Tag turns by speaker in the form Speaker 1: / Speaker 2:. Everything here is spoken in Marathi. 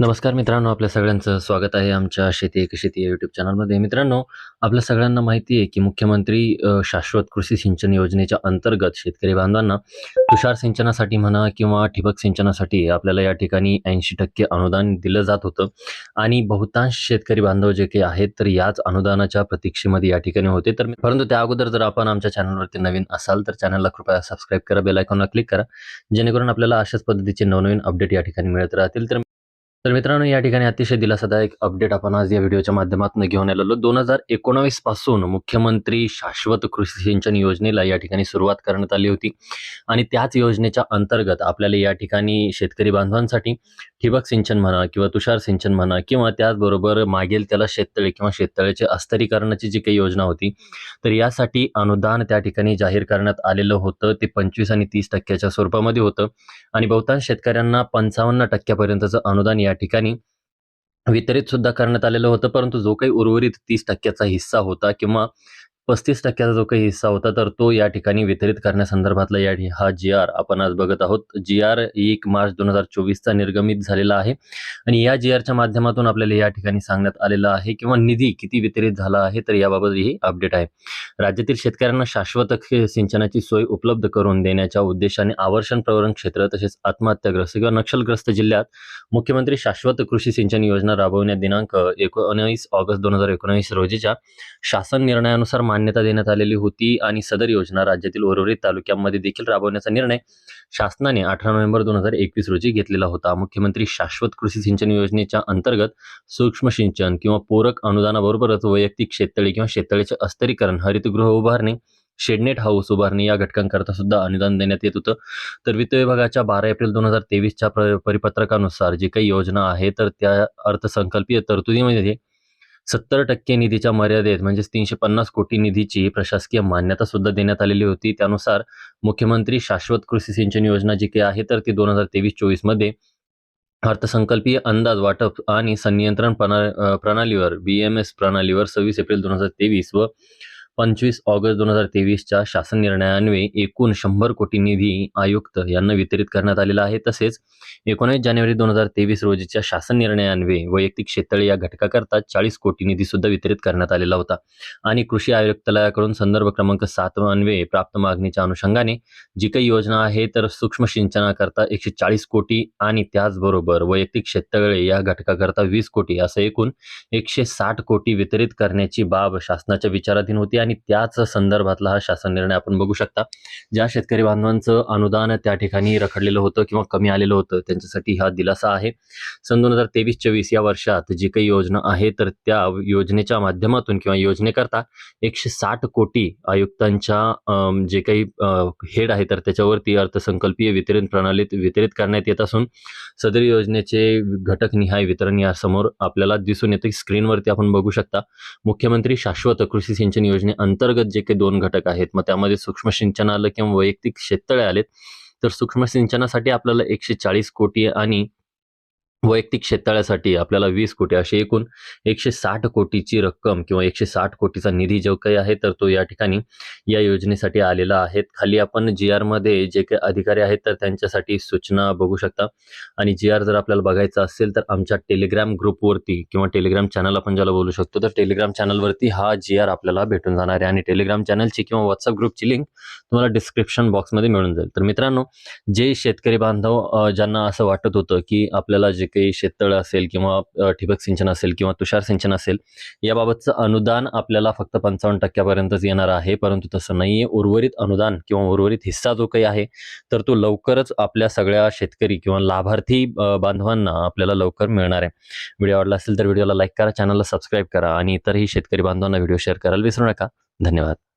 Speaker 1: नमस्कार मित्रांनो आपल्या सगळ्यांचं स्वागत आहे आमच्या शेती एक शेती या यूट्यूब चॅनलमध्ये मित्रांनो आपल्या सगळ्यांना माहिती आहे की मुख्यमंत्री शाश्वत कृषी सिंचन योजनेच्या अंतर्गत शेतकरी बांधवांना तुषार सिंचनासाठी म्हणा किंवा ठिबक सिंचनासाठी आपल्याला या ठिकाणी ऐंशी टक्के अनुदान दिलं जात होतं. आणि बहुतांश शेतकरी बांधव जे काही आहेत तर याच अनुदानाच्या प्रतीक्षेमध्ये या ठिकाणी होते. तर परंतु त्या अगोदर जर आपण आमच्या चॅनलवरती नवीन असाल तर चॅनलला कृपया सबस्क्राईब करा बेलायकॉनला क्लिक करा. जेणेकरून आपल्याला अशाच पद्धतीचे नवनवीन अपडेट या ठिकाणी मिळत राहतील. तर तर मित्रांनो या ठिकाणी अतिशय दिलासादायक अपडेट आपण आज या व्हिडिओच्या माध्यमातून घेऊन आलेलो दोन हजार एकोणावीसपासून मुख्यमंत्री शाश्वत कृषी सिंचन योजनेला या ठिकाणी सुरुवात करण्यात आली होती. आणि त्याच योजनेच्या अंतर्गत आपल्याला या ठिकाणी शेतकरी बांधवांसाठी ठिबक सिंचन म्हणा किंवा तुषार सिंचन म्हणा किंवा त्याचबरोबर मागेल त्याला शेततळे किंवा शेततळेचे अस्तरीकरणाची जी काही योजना होती तर यासाठी अनुदान त्या ठिकाणी जाहीर करण्यात आलेलं होतं. ते पंचवीस आणि तीस टक्क्याच्या स्वरूपामध्ये होतं. आणि बहुतांश शेतकऱ्यांना पंचावन्न टक्क्यापर्यंतचं अनुदान या ठिकाणी वितरित सुद्धा करण्यात आलेलं होतं परंतु जो काही उर्वरित तीस टक्क्याचा हिस्सा होता किंवा पस्तीस टक्क्याचा जो काही हिस्सा होता तर तो या ठिकाणी वितरित करण्यासंदर्भातला या हा जी आर आपण आज बघत आहोत. जी आर एक मार्च दोन हजार चोवीसचा निर्गमित झालेला आहे. आणि या जी आरच्या माध्यमातून आपल्याला या ठिकाणी सांगण्यात आलेलं आहे किंवा निधी किती वितरित झाला आहे तर याबाबत ही अपडेट आहे. राज्यातील शेतकऱ्यांना शाश्वत सिंचनाची सोय उपलब्ध करून देण्याच्या उद्देशाने आवर्षण प्रवरण क्षेत्र तसेच आत्महत्याग्रस्त किंवा नक्षलग्रस्त जिल्ह्यात मुख्यमंत्री शाश्वत कृषी सिंचन योजना राबवण्यात दिनांक एकोणीस ऑगस्ट दोन हजार एकोणवीस रोजीच्या शासन निर्णयानुसार मान्यता देण्यात आलेली होती आणि सदर योजना राज्यातील उर्वरित तालुक्यांमध्ये देखील राबवण्याचा निर्णय शासनाने अठरा नोव्हेंबर दोन हजार एकवीस रोजी घेतलेला होता. मुख्यमंत्री शाश्वत कृषी सिंचन योजनेच्या अंतर्गत सूक्ष्म सिंचन किंवा पूरक अनुदानाबरोबरच वैयक्तिक शेततळे किंवा शेततळेचे अस्तरीकरण हरितगृह उभारणे शेडनेट हाऊस उभारणी या घटकांकरता सुद्धा अनुदान देण्यात येत होतं. तर वित्त विभागाच्या बारा एप्रिल दोन हजार तेवीसच्या प्र परिपत्रकानुसार जी काही योजना आहे तर त्या अर्थसंकल्पीय तरतुदीमध्ये सत्तर टक्के निधीच्या मर्यादेत म्हणजेच तीनशे पन्नास कोटी निधीची प्रशासकीय मान्यता सुद्धा देण्यात आलेली होती. त्यानुसार मुख्यमंत्री शाश्वत कृषी सिंचन योजना जी काही आहे तर ती दोन हजार तेवीस चोवीसमध्ये अर्थसंकल्पीय अंदाज वाटप आणि संनियंत्रण प्रणा प्रणालीवर बी एम एस प्रणालीवर सव्वीस एप्रिल दोन हजार तेवीस व पंचवीस ऑगस्ट दोन हजार तेवीसच्या शासन निर्णयान्वये एकूण शंभर कोटी निधी आयुक्त यांना वितरित करण्यात आलेला आहे. तसेच एकोणीस जानेवारी दोन हजार तेवीस रोजीच्या शासन निर्णयान्वये वैयक्तिक शेततळे या घटकाकरता चाळीस कोटी निधी सुद्धा वितरित करण्यात आलेला होता. आणि कृषी आयुक्तालयाकडून संदर्भ क्रमांक सात अन्वये प्राप्त मागणीच्या अनुषंगाने जी काही योजना आहे तर सूक्ष्म सिंचनाकरता एकशे चाळीस कोटी आणि त्याचबरोबर वैयक्तिक शेततळे या घटकाकरता वीस कोटी असं एकूण एकशे साठ कोटी वितरित करण्याची बाब शासनाच्या विचाराधीन होती. आणि त्याच संदर्भातला हा शासन निर्णय आपण बघू शकता. ज्या शेतकरी बांधवांचं अनुदान त्या ठिकाणी रखडलेलं होतं किंवा कमी आलेलं होतं त्यांच्यासाठी हा दिलासा आहे. सन दोन हजार तेवीस चोवीस या वर्षात जी काही योजना आहे तर त्या योजनेच्या माध्यमातून किंवा योजनेकरता एकशे साठ कोटी आयुक्तांच्या जे काही हेड आहे तर त्याच्यावरती अर्थसंकल्पीय वितरण प्रणालीत वितरित करण्यात येत असून सदर योजनेचे घटक निहाय वितरण यासमोर आपल्याला दिसून येते. स्क्रीनवरती आपण बघू शकता मुख्यमंत्री शाश्वत कृषी सिंचन योजनेअंतर्गत जे काही दोन घटक आहेत मग त्यामध्ये सूक्ष्म सिंचन आलं किंवा वैयक्तिक शेततळे आलेत तर सूक्ष्म सिंचनासाठी आपल्याला एकशे चाळीस कोटी आणि वैयक्तिक शेततळ्यासाठी आपल्याला वीस कोटी अशी एकूण एकशे साठ कोटीची रक्कम किंवा एकशे साठ कोटीचा निधी जो काही आहे तर तो या ठिकाणी या योजनेसाठी आलेला आहे. खाली आपण जी आरमध्ये जे काही अधिकारी आहेत तर त्यांच्यासाठी सूचना बघू शकता. आणि जी आर जर आपल्याला बघायचा असेल तर आमच्या टेलिग्राम ग्रुपवरती किंवा टेलिग्राम चॅनल आपण ज्याला बोलू शकतो तर टेलिग्राम चॅनलवरती हा जी आर आपल्याला भेटून जाणार आहे. आणि टेलिग्राम चॅनलची किंवा व्हॉट्सअप ग्रुपची लिंक तुम्हाला डिस्क्रिप्शन बॉक्समध्ये मिळून जाईल. तर मित्रांनो जे शेतकरी बांधव ज्यांना असं वाटत होतं की आपल्याला जे ते शेततळं असेल किंवा ठिबक सिंचन असेल किंवा तुषार सिंचन असेल याबाबतचं अनुदान आपल्याला फक्त पंचावन्न टक्क्यापर्यंतच येणार आहे. परंतु तसं नाही आहे उर्वरित अनुदान किंवा उर्वरित हिस्सा जो काही आहे तर तो लवकरच आपल्या सगळ्या शेतकरी किंवा लाभार्थी बांधवांना आपल्याला लवकर मिळणार आहे. व्हिडिओ आवडला असेल तर व्हिडिओला लाईक करा चॅनलला सबस्क्राईब करा आणि इतरही शेतकरी बांधवांना व्हिडिओ शेअर करायला विसरू नका. धन्यवाद.